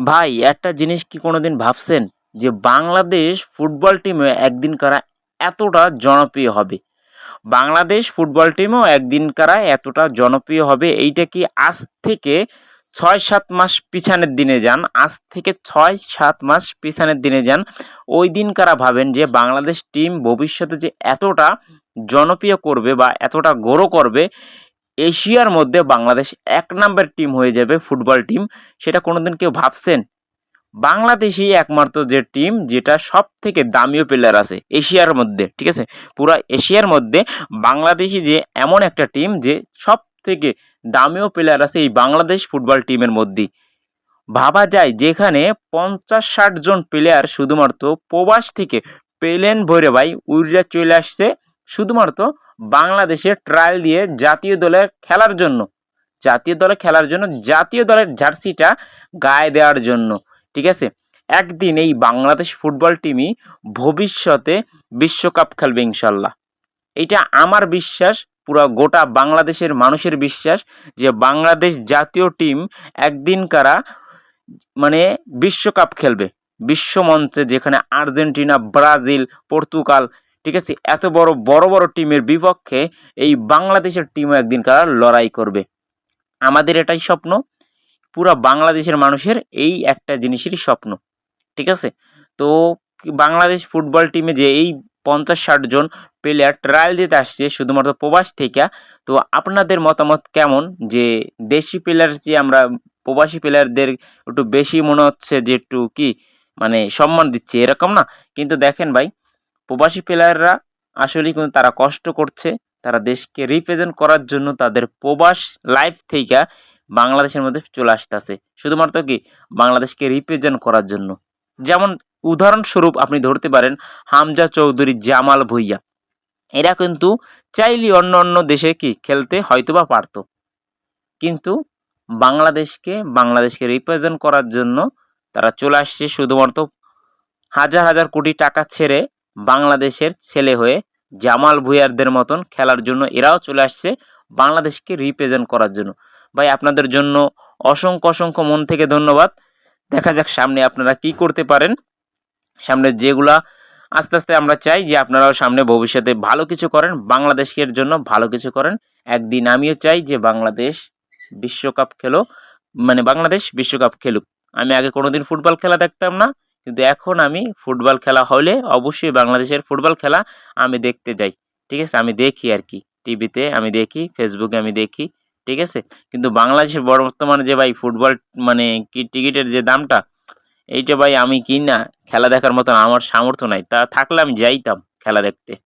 ভাই, একটা জিনিস কি কোনোদিন ভাবছেন? যে বাংলাদেশ ফুটবল টিমে একদিন কারা এতটা জনপ্রিয় হবে? বাংলাদেশ ফুটবল টিমও একদিন কারা এতটা জনপ্রিয় হবে, এইটা কি আজ থেকে ছয় সাত মাস পিছানের দিনে যান? আজ থেকে ছয় সাত মাস পিছানের দিনে যান। ওই দিন কারা ভাবেন যে বাংলাদেশ টিম ভবিষ্যতে যে এতটা জনপ্রিয় করবে বা এতটা গড়ো করবে এশিয়ার মধ্যে বাংলাদেশ এক নাম্বার টিম হয়ে যাবে ফুটবল টিম সেটা কোনোদিন কেউ ভাবছেন? বাংলাদেশই একমাত্র যে টিম যেটা সব থেকে দামিও প্লেয়ার আছে এশিয়ার মধ্যে, ঠিক আছে? পুরো এশিয়ার মধ্যে বাংলাদেশি যে এমন একটা টিম যে সব থেকে দামিও প্লেয়ার আছে এই বাংলাদেশ ফুটবল টিমের মধ্যেই। ভাবা যায় যেখানে পঞ্চাশ ষাট জন প্লেয়ার শুধুমাত্র প্রবাস থেকে প্লেন ভরে ভাই উড়িয়া চলে আসছে। শুধুমাত্র বাংলাদেশে ট্রায়াল দিয়ে জাতীয় দলের খেলার জন্য, জাতীয় দলে খেলার জন্য, জাতীয় দলের জার্সিটা গায়ে দেওয়ার জন্য, ঠিক আছে? একদিন এই বাংলাদেশ ফুটবল টিমই ভবিষ্যতে বিশ্বকাপ খেলবে ইনশাল্লাহ। এটা আমার বিশ্বাস, পুরো গোটা বাংলাদেশের মানুষের বিশ্বাস যে বাংলাদেশ জাতীয় টিম একদিন কারা মানে বিশ্বকাপ খেলবে। বিশ্বমঞ্চে যেখানে আর্জেন্টিনা, ব্রাজিল, পর্তুগাল ঠিক আছে? এত বড় বড় বড় টিমের বিপক্ষে এই বাংলাদেশের টিমও একদিন কারা লড়াই করবে? আমাদের এটাই স্বপ্ন। পুরা বাংলাদেশের মানুষের এই একটা জিনিসেরই স্বপ্ন। ঠিক আছে? তো বাংলাদেশ ফুটবল টিমে যে এই পঞ্চাশ ষাট জন প্লেয়ার ট্রায়াল দিতে আসছে শুধুমাত্র প্রবাস থেকে, তো আপনাদের মতামত কেমন? যে দেশি প্লেয়ার যে আমরা, প্রবাসী প্লেয়ারদের একটু বেশি মনে হচ্ছে যে একটু কি মানে সম্মান দিচ্ছে, এরকম না? কিন্তু দেখেন ভাই প্রবাসী প্লেয়াররা আসলেই কিন্তু তারা কষ্ট করছে। তারা দেশকে রিপ্রেজেন্ট করার জন্য তাদের প্রবাস লাইফ থেকে বাংলাদেশের মধ্যে চলে আসতেছে। শুধুমাত্র কি বাংলাদেশকে রিপ্রেজেন্ট করার জন্য। যেমন উদাহরণস্বরূপ আপনি ধরতে পারেন হামজা চৌধুরী, জামাল ভুইয়া। এরা কিন্তু চাইলে অন্য অন্য দেশে কি খেলতে হয়তোবা পারতো। কিন্তু বাংলাদেশকে বাংলাদেশকে রিপ্রেজেন্ট করার জন্য তারা চলে আসছে শুধুমাত্র হাজার হাজার কোটি টাকা ছেড়ে বাংলাদেশের ছেলে হয়ে জামাল ভুঁইয়ারদের মতন খেলার জন্য এরাও চলে আসছে বাংলাদেশকে রিপ্রেজেন্ট করার জন্য। ভাই, আপনাদের জন্য অসংখ্য অসংখ্য মন থেকে ধন্যবাদ। দেখা যাক সামনে আপনারা কি করতে পারেন। সামনে যেগুলা আস্তে আস্তে আমরা চাই যে আপনারাও সামনে ভবিষ্যতে ভালো কিছু করেন বাংলাদেশের জন্য ভালো কিছু করেন। একদিন আমিও চাই যে বাংলাদেশ বিশ্বকাপ খেলো মানে বাংলাদেশ বিশ্বকাপ খেলুক। আমি আগে কোনোদিন ফুটবল খেলা দেখতাম না। কিন্তু এখন আমি ফুটবল খেলা হলে অবশ্যই বাংলাদেশের ফুটবল খেলা আমি দেখতে যাই, ঠিক আছে? আমি দেখি আর কি, টিভিতে আমি দেখি, ফেসবুকে আমি দেখি, ঠিক আছে? কিন্তু বাংলাদেশের বর্তমানে যে ভাই ফুটবল মানে কি টিকিটের যে দামটা, এইটা ভাই আমি কিনা খেলা দেখার মতন আমার সামর্থ্য নাই, তা থাকলে আমি যাইতাম খেলা দেখতে।